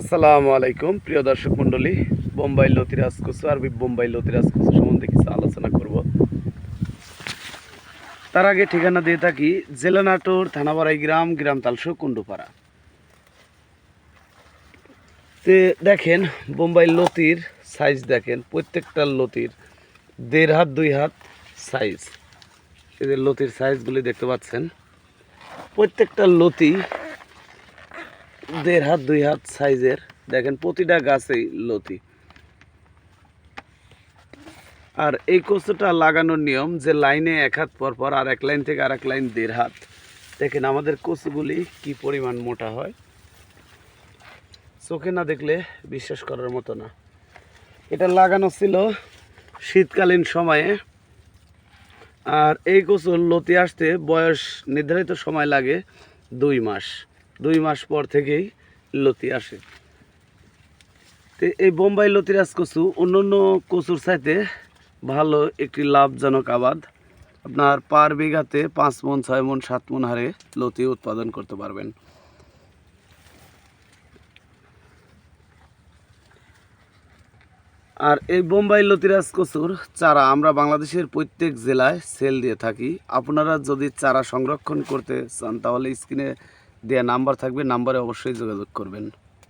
আসসালামু আলাইকুম, প্রিয় দর্শক মণ্ডলী, বোম্বাই লতিরাজ কুসু আরবি বোম্বাই লতিরাজ কুসু সম্বন্ধে কিছু আলোচনা করব। তার আগে ঠিকানা দিয়ে থাকি জেলা নাটোর থানাবাড়াই গ্রাম গ্রাম তালসো, কুণ্ডুপাড়া। তে দেখেন, বোম্বাই লতির সাইজ দেখেন, প্রত্যেকটা লতির দেড় হাত, দুই হাত সাইজ এদের লতির সাইজগুলি দেখতে পাচ্ছেন, প্রত্যেকটা লতি দেড় হাত, দুই হাত সাইজের। দেখেন, প্রতিটা গাছেই লতি। আর এই কচুটা লাগানোর নিয়ম যে লাইনে এক হাত পর পর আর এক লাইন থেকে আর এক লাইন দেড় হাত। দেখেন, আমাদের কচুগুলি কি পরিমাণ মোটা হয়? চোখে না দেখলে বিশ্বাস করার মতো না। এটা লাগানো ছিল শীতকালীন সময়ে। আর এই কচুর লতি আসতে বয়স নির্ধারিত সময় লাগে দুই মাস। দুই মাস পর থেকেই লতি আসে। তো এই বোম্বাই লতিরাজ কচু অন্য অন্য কচুর চাইতে ভালো একটি লাভজনক আবাদ। আপনার পার বিঘাতে পাঁচ মন, ছয় মন, সাত মন হারে লতি উৎপাদন করতে পারবেন। আর এই বোম্বাই লতিরাজ কচুর চারা আমরা বাংলাদেশের প্রত্যেক জেলায় সেল দিয়ে থাকি। আপনারা যদি চারা সংরক্ষণ করতে চান, তাহলে স্ক্রিনে দেওয়া নাম্বার থাকবে নাম্বারে অবশ্যই যোগাযোগ করবেন।